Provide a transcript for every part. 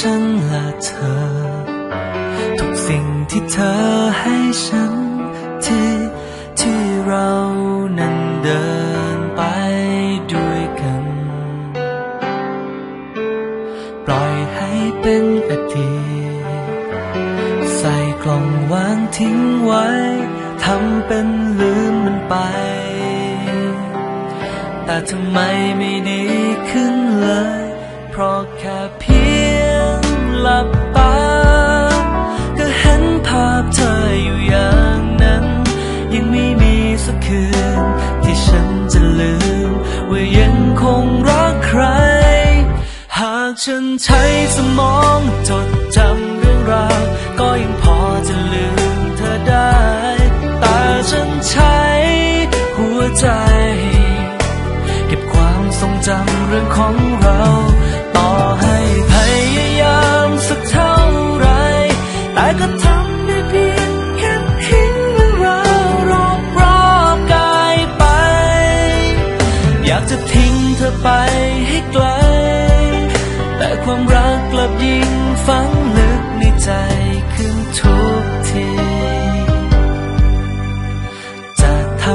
ฉันและเธอ ทุกสิ่งที่เธอให้ฉันที่ที่เรานั้นเดินไปด้วยกัน ปล่อยให้เป็นอดีตใส่กล่องวางทิ้งไว้ทำเป็นลืมมันไป แต่ทำไมไม่ดีขึ้นเลย เพราะแค่เพียง หลับตา ก็เห็นภาพเธออยู่อย่างนั้น ยังไม่มีสักคืน ที่ฉันจะลืม ว่ายังคงรักใคร หากฉันใช้สมองจดจำเรื่องราว ก็ยังพอจะลืมเธอได้ แต่ฉันใช้หัวใจ เก็บความทรงจำเรื่องของเรา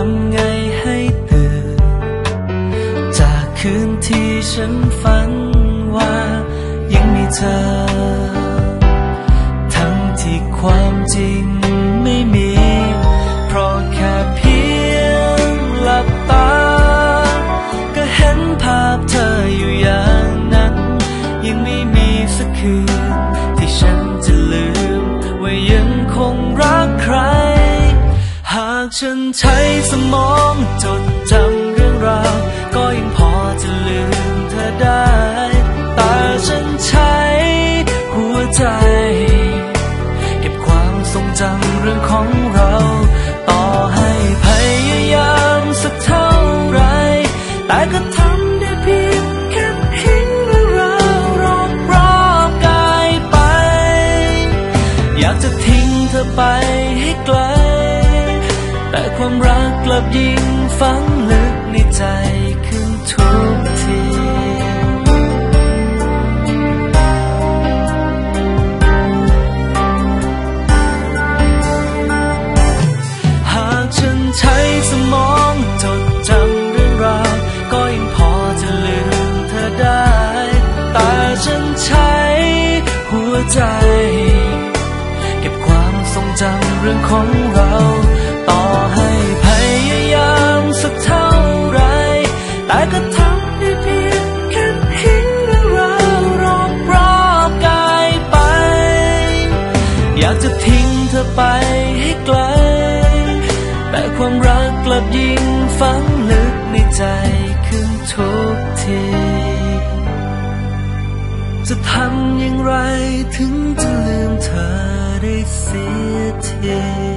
ำไงให้ตื่น จากคืนที่ฉันฝันว่ายังมีเธอ ทั้งที่ความจริงไม่มี เพราะแค่เพียงหลับตา ก็เห็นภาพเธออยู่อย่างนั้น ยังไม่มีสักคืนที่ฉันจะลืม ฉันใช้สมองจดจำเรื่องราว ก็ยังพอจะลืมเธอได้ แต่ฉันใช้หัวใจ เก็บความทรงจำเรื่องของเรา ต่อให้พยายามสักเท่าไร แต่ก็ทำได้เพียงแค่ทิ้งเรื่องราวรอบรอบกายไป อยากจะทิ้งเธอไปให้ไกล แต่ความรักกลับยิ่งฝังลึกในใจขึ้นทุกทีหากฉันใช้สมองจดจำเรื่องราวก็ยังพอจะลืมเธอได้ แต่ฉันใช้หัวใจ เก็บความทรงจำเรื่องของ เธอไปให้ไกล แต่ความรักกลับยิ่งฝังลึกในใจขึ้นทุกที จะทำอย่างไรถึงจะลืมเธอได้เสียที